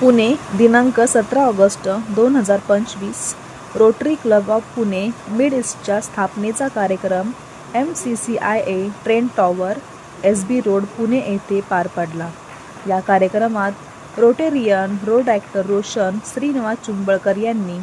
पुणे दिनांक सतरा ऑगस्ट दोन हजार पंचवीस. Rotary club of Pune mid ईस्टच्या स्थापनेचा कार्यक्रम M C C I A trade tower S B road Pune येथे पार पडला. या कार्यक्रमात Rotarian rotaractor Roshan Shrinivas Chumbalkar यांनी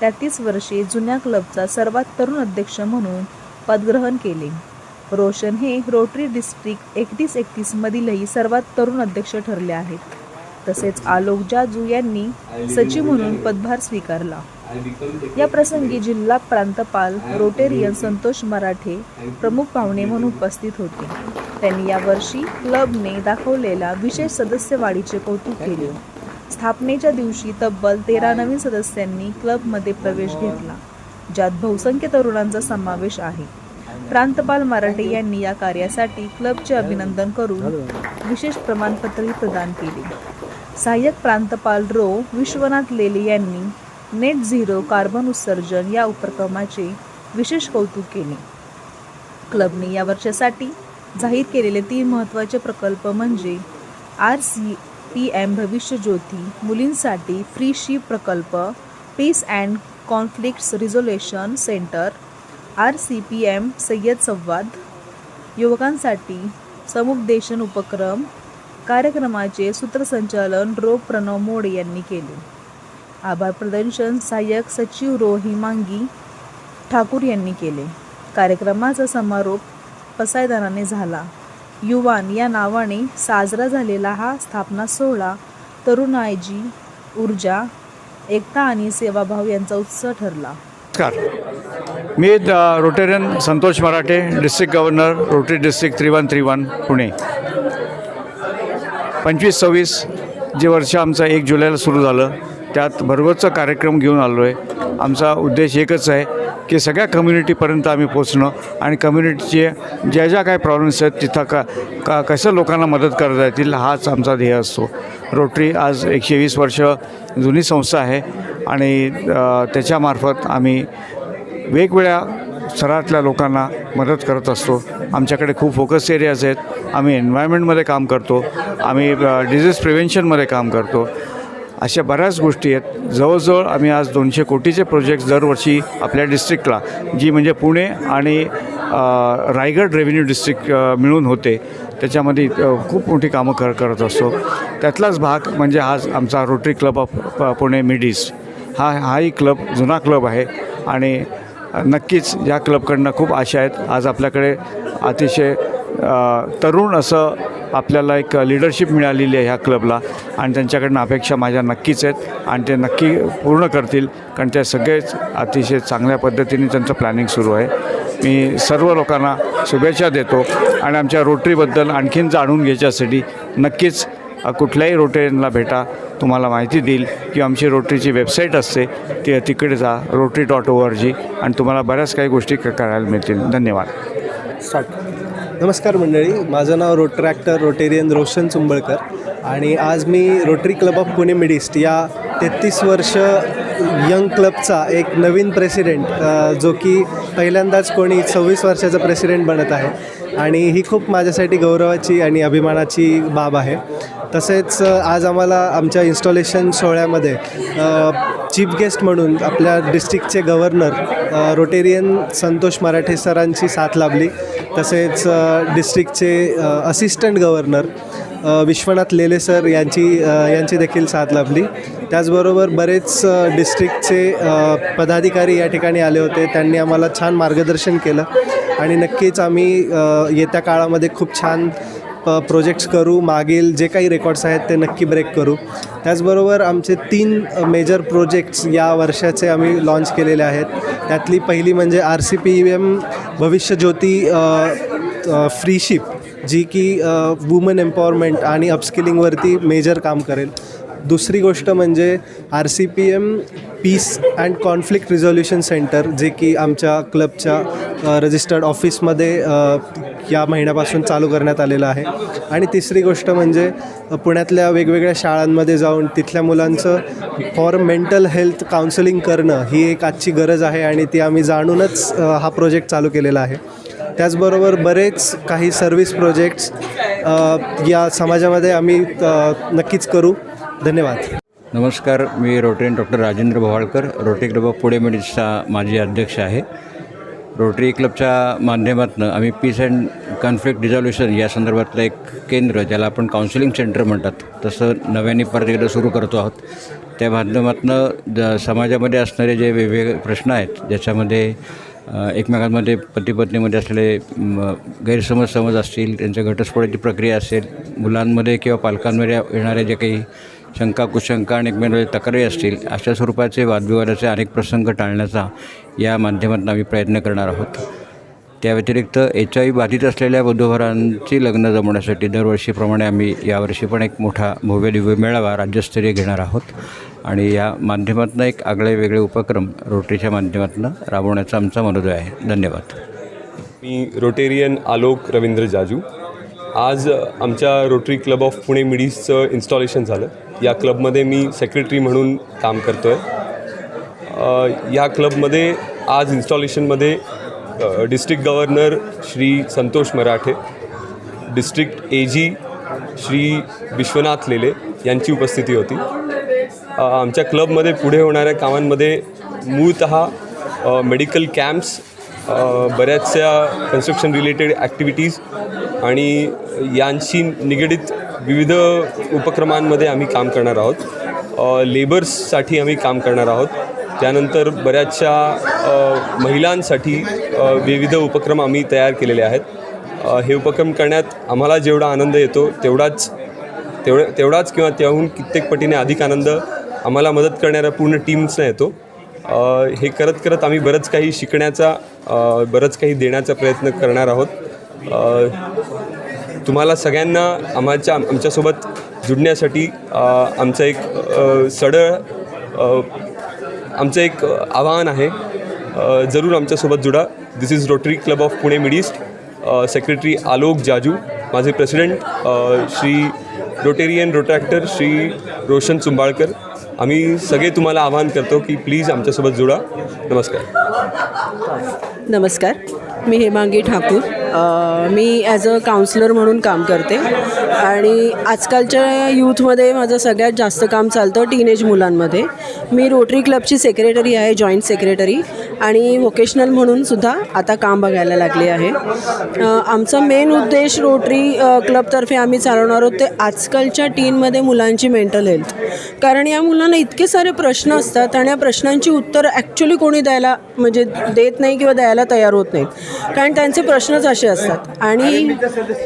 तेहतीस वर्षे जुन्या क्लबचा सर्वात तरुण अध्यक्ष म्हणून पदग्रहण केले. रोशन हे रोटरी डिस्ट्रिक्ट एकतीस एकतीसमधीलही सर्वात तरुण अध्यक्ष ठरले आहेत. तसेच आलोक जाजू यांनी सचिव म्हणून पदभार स्वीकारला. या प्रसंगी जिल्हा प्रांतपाल रोटेरियन संतोष मराठे प्रमुख पाहुणे म्हणून उपस्थित होते. त्यांनी यावर्षी क्लबने दाखवलेल्या विशेष सदस्य वाढीचे कौतुक केले. स्थापनेच्या दिवशी तब्बल तेरा नवीन सदस्यांनी क्लबमध्ये प्रवेश घेतला ज्यात बहुसंख्य तरुणांचा समावेश आहे. प्रांतपाल मराठे यांनी या कार्यासाठी क्लबचे अभिनंदन करून विशेष प्रमाणपत्रही प्रदान केले. सहाय्यक प्रांतपाल रो. विश्वनाथ लेले यांनी नेट झिरो कार्बन उत्सर्जन या उपक्रमाचे विशेष कौतुक केले. क्लबने या वर्षासाठी जाहीर केलेले तीन महत्त्वाचे प्रकल्प म्हणजे R C P M Bhavishya Jyoti मुलींसाठी फ्री शिप प्रकल्प peace and conflicts resolution centre R C P M Sayyad संवाद युवकांसाठी समुपदेशन उपक्रम कार्यक्रमाचे सूत्रसंचालन रो प्रणव मोडे यांनी केले. आभार प्रदर्शन सहाय्यक सचिव रोही मांगी ठाकूर यांनी केले. कार्यक्रमाचा समारोप पसायदानाने झाला. युवान या नावाने साजरा झालेला हा स्थापना सोहळा तरुणाईची ऊर्जा एकता आणि सेवाभाव यांचा उत्सव ठरला. नमस्कार. मी the- Rotarian Santosh Marathe district governor Rotary district three one three one Pune. पंचवीस सव्वीस जे वर्ष आमचं एक जुलैला सुरू झालं त्यात भरगतचा कार्यक्रम घेऊन आलो आहे आमचा उद्देश एकच आहे की सगळ्या कम्युनिटीपर्यंत आम्ही पोचणं आणि कम्युनिटीचे ज्या ज्या काही प्रॉब्लेम्स आहेत तिथं का का कसं लोकांना मदत करता येतील हाच आमचा ध्येय असतो. रोटरी आज एकशे वीस वर्ष जुनी संस्था आहे आणि त्याच्यामार्फत आम्ही वेगवेगळ्या स्तरातल्या लोकांना मदत करत असतो. आमच्याकडे खूप फोकस एरियाज आहेत. आम्ही एन्व्हायरमेंटमध्ये काम करतो. आम्ही डिझीज प्रिव्हेन्शनमध्ये काम करतो. अशा बऱ्याच गोष्टी आहेत. जवळजवळ आम्ही आज दोनशे कोटीचे प्रोजेक्ट्स दरवर्षी आपल्या डिस्ट्रिक्टला जी म्हणजे पुणे आणि रायगड रेव्हेन्यू डिस्ट्रिक्ट मिळून होते. त्याच्यामध्ये खूप मोठी कामं कर करत असतो. त्यातलाच भाग म्हणजे आज आमचा रोटरी क्लब ऑफ प- पुणे मिडीज हा हाही क्लब जुना क्लब आहे. आणि नक्कीच या क्लबकडनं खूप आशा आहेत. आज आपल्याकडे अतिशय तरुण असं आपल्याला एक लिडरशिप मिळालेली आहे ह्या क्लबला आणि त्यांच्याकडनं अपेक्षा माझ्या नक्कीच आहेत. आणि ते नक्की पूर्ण करतील. कारण ते सगळेच अतिशय चांगल्या पद्धतीने त्यांचं प्लॅनिंग सुरू आहे. मी सर्व लोकांना शुभेच्छा देतो. आणि आमच्या रोटरीबद्दल आणखीन जाणून घ्यायच्यासाठी नक्कीच कुठल्याही रोटरीला भेटा. तुम्हाला माहिती देईल की आमची रोटरीची वेबसाईट असते. ती तिकडे जा Rotary dot O R G आणि तुम्हाला बऱ्याच काही गोष्टी करायला मिळतील. धन्यवाद. स्टार्ट नमस्कार मंडळी माझं नाव रोटरॅक्टर रोटेरियन रोशन चुंबळकर आणि आज मी Rotary club of Pune mid east या तेहतीस वर्ष यंग क्लबचा एक नवीन प्रेसिडेंट जो की पहिल्यांदाच कोणी सव्वीस वर्षाचा प्रेसिडेंट बनत आहे. आणि ही खूप माझ्यासाठी गौरवाची आणि अभिमानाची बाब आहे. तसेच आज आम्हाला आमच्या इन्स्टॉलेशन सोहळ्यामध्ये चीफ गेस्ट म्हणून आपल्या डिस्ट्रिक्टचे गव्हर्नर रोटेरियन संतोष मराठे सरांची साथ लाभली. तसेच डिस्ट्रिक्टचे assistant governor Vishwanath Lele sir यांची यांची देखील साथ लाभली. त्याचबरोबर बरेच डिस्ट्रिक्टचे पदाधिकारी या ठिकाणी आले होते. त्यांनी आम्हाला छान मार्गदर्शन केलं. आणि नक्कीच आम्ही येत्या काळामध्ये खूप छान प प्रोजेक्ट्स करू. मागील जे काही रेकॉर्ड्स आहेत ते नक्की ब्रेक करू. त्याचबरोबर आमचे तीन मेजर प्रोजेक्ट्स या वर्षाचे आम्ही लॉन्च केलेले आहेत. त्यातली पहिली म्हणजे R C P M Bhavishyajyoti freeship जी की वुमन एम्पॉवरमेंट आणि अपस्किलिंगवरती मेजर काम करेल. दुसरी गोष्ट म्हणजे R C P M peace and conflict resolution centre जे की आमच्या क्लबच्या रजिस्टर्ड ऑफिसमध्ये या महिन्यापासून चालू करण्यात आलेलं आहे. आणि तिसरी गोष्ट म्हणजे पुण्यातल्या वेगवेगळ्या शाळांमध्ये जाऊन तिथल्या मुलांचं फॉर मेंटल हेल्थ काउन्सिलिंग करणं ही एक आजची गरज आहे आणि ती आम्ही जाणूनच हा प्रोजेक्ट चालू केलेला आहे. त्याचबरोबर बरेच काही सर्व्हिस प्रोजेक्ट्स या समाजामध्ये आम्ही नक्कीच करू. धन्यवाद. नमस्कार मी Rotarian doctor Rajendra Bhavalkar Rotary club of Pune मेडिसचा माजी अध्यक्ष आहे. रोटरी क्लबच्या माध्यमातून आम्ही पीस अँड कॉन्फ्लिक्ट डिझॉल्युशन या संदर्भातलं एक केंद्र ज्याला आपण काउन्सिलिंग सेंटर म्हणतात तसं नव्याने परत एकदा सुरू करतो आहोत. त्या माध्यमातून ज समाजामध्ये असणारे जे वेगवेगळे प्रश्न आहेत ज्याच्यामध्ये एकमेकांमध्ये पती पत्नीमध्ये असलेले गैरसमज समज असतील त्यांच्या घटस्फोटाची प्रक्रिया असेल मुलांमध्ये किंवा पालकांमध्ये येणारे जे काही शंका कुशंका आणि एकमेकांमध्ये तक्रारी असतील अशा स्वरूपाचे वादविवादाचे अनेक प्रसंग टाळण्याचा या माध्यमातून आम्ही प्रयत्न करणार आहोत. त्या व्यतिरिक्त एच आय बाधित असलेल्या वधूवरांची लग्न जमवण्यासाठी दरवर्षीप्रमाणे आम्ही यावर्षी पण एक मोठा भव्य दिव्य मेळावा राज्यस्तरीय घेणार आहोत. आणि या माध्यमातून एक आगळे वेगळे उपक्रम रोटरीच्या माध्यमातून राबवण्याचा आमचा मनोदय आहे. धन्यवाद. मी रोटेरियन आलोक रवींद्र जाजू. आज आमच्या रोटरी क्लब ऑफ पुणे मिडीजचं इन्स्टॉलेशन झालं. या क्लबमध्ये मी सेक्रेटरी म्हणून काम करतो आहे या क्लबमध्ये आज इन्स्टॉलेशनमध्ये district governor Shri Santosh Marathe district A G Shri Vishwanath Lele यांची उपस्थिती होती. आमच्या क्लबमध्ये पुढे होणाऱ्या कामांमध्ये मूळत मेडिकल कॅम्प्स बऱ्याचशा कन्स्ट्रक्शन रिलेटेड ॲक्टिव्हिटीज आणि यांशी निगडीत विविध उपक्रमांमध्ये आम्ही काम करणार आहोत. लेबर्ससाठी आम्ही काम करणार आहोत. त्यानंतर बऱ्याचशा महिलांसाठी विविध उपक्रम आम्ही तयार केलेले आहेत. हे उपक्रम करण्यात आम्हाला जेवढा आनंद येतो तेवढाच तेवढ तेवढाच किंवा त्याहून कित्येक पटीने अधिक आनंद आम्हाला मदत करणाऱ्या पूर्ण टीम्सना येतो. हे करत करत आम्ही बरंच काही शिकण्याचा बरंच काही देण्याचा प्रयत्न करणार आहोत. तुम्हाला सगळ्यांना आम्हाच्या आमच्यासोबत जुडण्यासाठी आमचं एक सडळ आमचं एक आवाहन आहे. जरूर आमच्यासोबत जुडा. This is Rotary club of Pune mid east secretary Alok Jaju माझे president Shri Rotarian rotaractor Shri Roshan Chumbalkar आम्ही सगळे तुम्हाला आवाहन करतो की प्लीज आमच्यासोबत जुडा. नमस्कार. नमस्कार. मी हेमांगी ठाकूर. मी ॲज अ काउन्सलर म्हणून काम करते. आणि आजकालच्या यूथमध्ये माझं सगळ्यात जास्त काम चालतं टीनेज मुलांमध्ये. मी रोटरी क्लबची सेक्रेटरी आहे जॉईंट सेक्रेटरी आणि व्होकेशनल म्हणून सुद्धा आता काम बघायला लागले आहे. आमचा मेन उद्देश रोटरी क्लबतर्फे आम्ही चालवणार आहोत ते आजकालच्या टीनमध्ये मुलांची मेंटल हेल्थ कारण या मुलांना इतके सारे प्रश्न असतात आणि या प्रश्नांची उत्तरं ॲक्च्युली कोणी द्यायला म्हणजे देत नाही किंवा द्यायला तयार होत नाहीत. कारण त्यांचे प्रश्नच असे असतात. आणि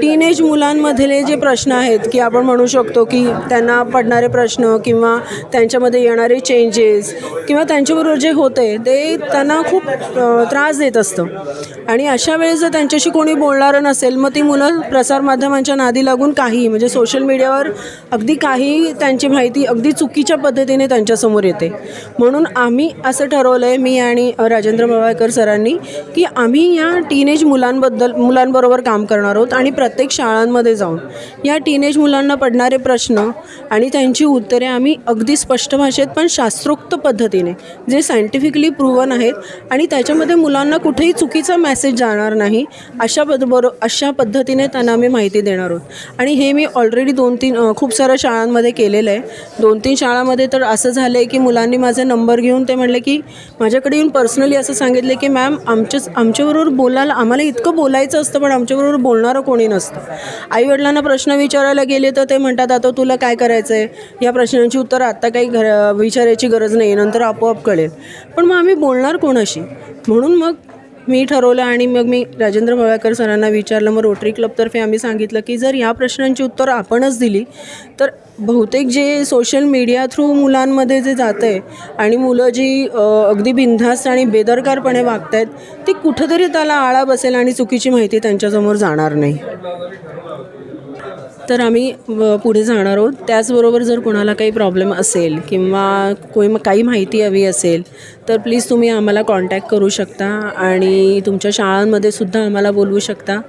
टीनेज मुलांमधले जे प्रश्न प्रश्न आहेत की आपण म्हणू शकतो की त्यांना पडणारे प्रश्न किंवा त्यांच्यामध्ये येणारे चेंजेस किंवा त्यांच्याबरोबर जे होते ते त्यांना खूप त्रास देत असतं. आणि अशा वेळेस जर त्यांच्याशी कोणी बोलणारं नसेल मग ती मुलं प्रसारमाध्यमांच्या नादी लागून काही म्हणजे सोशल मीडियावर अगदी काही त्यांची माहिती अगदी चुकीच्या पद्धतीने त्यांच्यासमोर येते. म्हणून आम्ही असं ठरवलं आहे मी आणि राजेंद्र मवाळकर सरांनी की आम्ही या टीनेज मुलांबद्दल मुलांबरोबर काम करणार आहोत आणि प्रत्येक शाळांमध्ये जाऊन या टीनेज मुलांना पडणारे प्रश्न आणि त्यांची उत्तरे आम्ही अगदी स्पष्ट भाषेत पण शास्त्रोक्त पद्धतीने जे सायंटिफिकली प्रूव्हन आहेत आणि त्याच्यामध्ये मुलांना कुठेही चुकीचा मेसेज जाणार नाही अशा पद बरो अशा पद्धतीने त्यांना आम्ही माहिती देणार आहोत. आणि हे मी ऑलरेडी दोन तीन खूप साऱ्या शाळांमध्ये केलेलं आहे. दोन तीन शाळामध्ये तर असं झालं आहे की मुलांनी माझे नंबर घेऊन ते म्हणले की माझ्याकडे येऊन पर्सनली असं सांगितलं की मॅम आमच्याच आमच्याबरोबर बोलायला आम्हाला इतकं बोलायचं असतं पण आमच्याबरोबर बोलणारं कोणी नसतं. आईवडिलांना प्रश्न विचारायला गेले तर ते म्हणतात आता तुला काय करायचं आहे या प्रश्नांची उत्तरं आत्ता काही घर विचारायची गरज नाही नंतर आपोआप कळेल. पण मग आम्ही बोलणार कोणाशी? म्हणून मग मी ठरवलं आणि मग मी राजेंद्र भवाळकर सरांना विचारलं. मग रोटरी क्लबतर्फे आम्ही सांगितलं की जर या प्रश्नांची उत्तरं आपणच दिली तर बहुतेक जे सोशल मीडिया थ्रू मुलांमध्ये जे जातं आहे आणि मुलं जी अगदी बिनधास्त आणि बेदरकारपणे वागत आहेत ती कुठंतरी त्याला आळा बसेल आणि चुकीची माहिती त्यांच्यासमोर जाणार नाही. तर आम्ही व- पुढे जाणार आहोत. त्याचबरोबर जर कोणाला काही प्रॉब्लेम असेल किंवा कोई काही माहिती हवी असेल तर प्लीज तुम्ही आम्हाला कॉन्टॅक्ट करू शकता आणि तुमच्या शाळांमध्ये सुद्धा आम्हाला बोलवू शकता.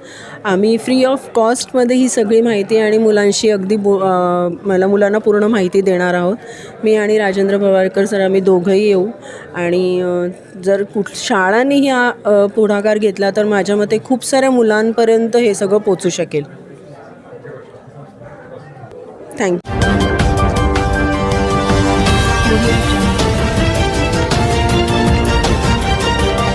आम्ही फ्री ऑफ कॉस्टमध्ये ही सगळी माहिती आणि मुलांशी अगदी बो मला मुलांना पूर्ण माहिती देणार आहोत. मी आणि राजेंद्र भवारकर सर आम्ही दोघंही येऊ आणि जर कुठ शाळांनी हा पुढाकार घेतला तर माझ्या मते खूप साऱ्या मुलांपर्यंत हे सगळं पोचू शकेल. Thank you.